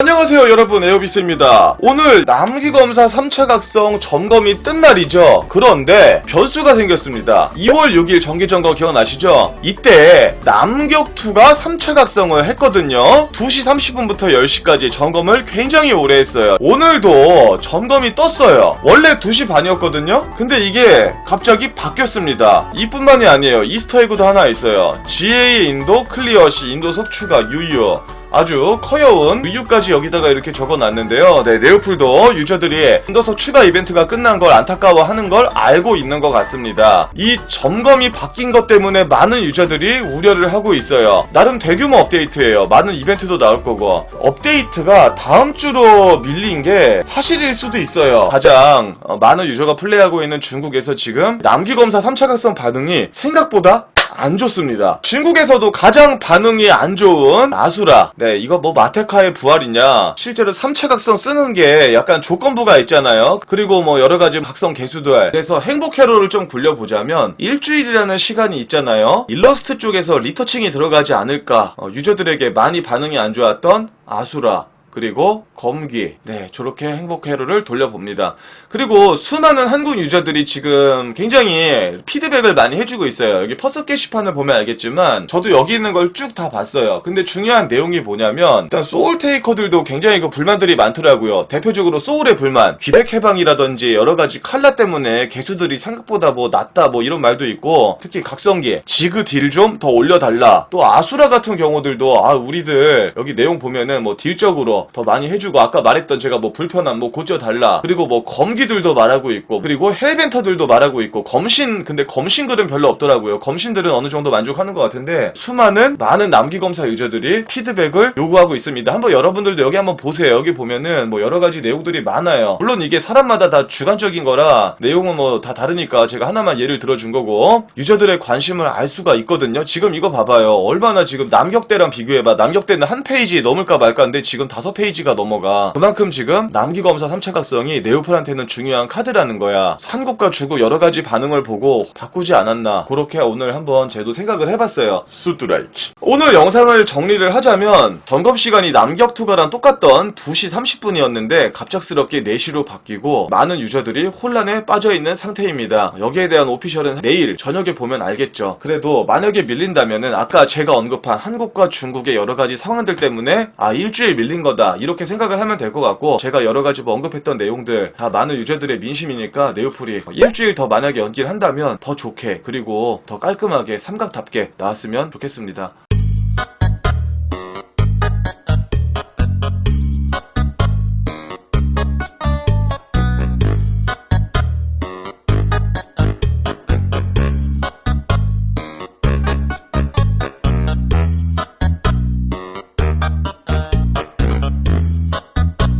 안녕하세요 여러분. 에어비스입니다. 오늘 남기검사 3차 각성 점검이 뜬 날이죠. 그런데 변수가 생겼습니다. 2월 6일 정기점검 기억나시죠? 이때 남격투가 3차 각성을 했거든요. 2시 30분부터 10시까지 점검을 굉장히 오래 했어요. 오늘도 점검이 떴어요. 원래 2시 반이었거든요. 근데 이게 갑자기 바뀌었습니다. 이뿐만이 아니에요. 이스터에그도 하나 있어요. GA 인도 클리어시 인도석 추가 유유 아주 커여운 위유까지 여기다가 이렇게 적어놨는데요. 네, 네오풀도 유저들이 인도석 추가 이벤트가 끝난 걸 안타까워하는 걸 알고 있는 것 같습니다. 이 점검이 바뀐 것 때문에 많은 유저들이 우려를 하고 있어요. 나름 대규모 업데이트예요. 많은 이벤트도 나올 거고 업데이트가 다음 주로 밀린 게 사실일 수도 있어요. 가장 어, 많은 유저가 플레이하고 있는 중국에서 지금 남기 검사 3차 각성 반응이 생각보다 안 좋습니다. 중국에서도 가장 반응이 안 좋은 아수라. 네, 이거 뭐 마테카의 부활이냐. 실제로 3차 각성 쓰는 게 약간 조건부가 있잖아요. 그리고 뭐 여러 가지 각성 개수들. 그래서 행복 회로를 좀 굴려보자면 일주일이라는 시간이 있잖아요. 일러스트 쪽에서 리터칭이 들어가지 않을까. 어, 유저들에게 많이 반응이 안 좋았던 아수라. 그리고 검기. 네 저렇게 행복 회로를 돌려봅니다. 그리고 수많은 한국 유저들이 지금 굉장히 피드백을 많이 해주고 있어요. 여기 퍼스 게시판을 보면 알겠지만 저도 여기 있는 걸 쭉 다 봤어요. 근데 중요한 내용이 뭐냐면 일단 소울 테이커들도 굉장히 그 불만들이 많더라고요. 대표적으로 소울의 불만. 기백 해방이라든지 여러 가지 칼라 때문에 개수들이 생각보다 뭐 낮다 뭐 이런 말도 있고 특히 각성기 지그 딜 좀 더 올려달라. 또 아수라 같은 경우들도 아 우리들 여기 내용 보면은 뭐 딜적으로 더 많이 해주고 아까 말했던 제가 뭐 불편함 뭐 고쳐달라 그리고 뭐 검기들도 말하고 있고 그리고 헬벤터들도 말하고 있고 검신 근데 검신글은 별로 없더라고요. 검신들은 어느 정도 만족하는 것 같은데 수많은 많은 남기검사 유저들이 피드백을 요구하고 있습니다. 한번 여러분들도 여기 한번 보세요. 여기 보면은 뭐 여러 가지 내용들이 많아요. 물론 이게 사람마다 다 주관적인 거라 내용은 뭐 다 다르니까 제가 하나만 예를 들어준 거고 유저들의 관심을 알 수가 있거든요. 지금 이거 봐봐요. 얼마나 지금 남격대랑 비교해봐. 남격대는 한 페이지 넘을까 말까인데 지금 다섯 페이지가 넘어가 그만큼 지금 남기검사 3차 각성이 네오플한테는 중요한 카드라는 거야. 한국과 중국 여러 가지 반응을 보고 바꾸지 않았나. 그렇게 오늘 한번 제도 생각을 해봤어요. 수드라이키 오늘 영상을 정리를 하자면 점검 시간이 남격투가랑 똑같던 2시 30분이었는데 갑작스럽게 4시로 바뀌고 많은 유저들이 혼란에 빠져있는 상태입니다. 여기에 대한 오피셜은 내일 저녁에 보면 알겠죠. 그래도 만약에 밀린다면은 아까 제가 언급한 한국과 중국의 여러 가지 상황들 때문에 아 일주일 밀린 거다 이렇게 생각을 하면 될 것 같고 제가 여러 가지 뭐 언급했던 내용들 다 많은 유저들의 민심이니까 네오플이 일주일 더 만약에 연기를 한다면 더 좋게 그리고 더 깔끔하게 삼각답게 나왔으면 좋겠습니다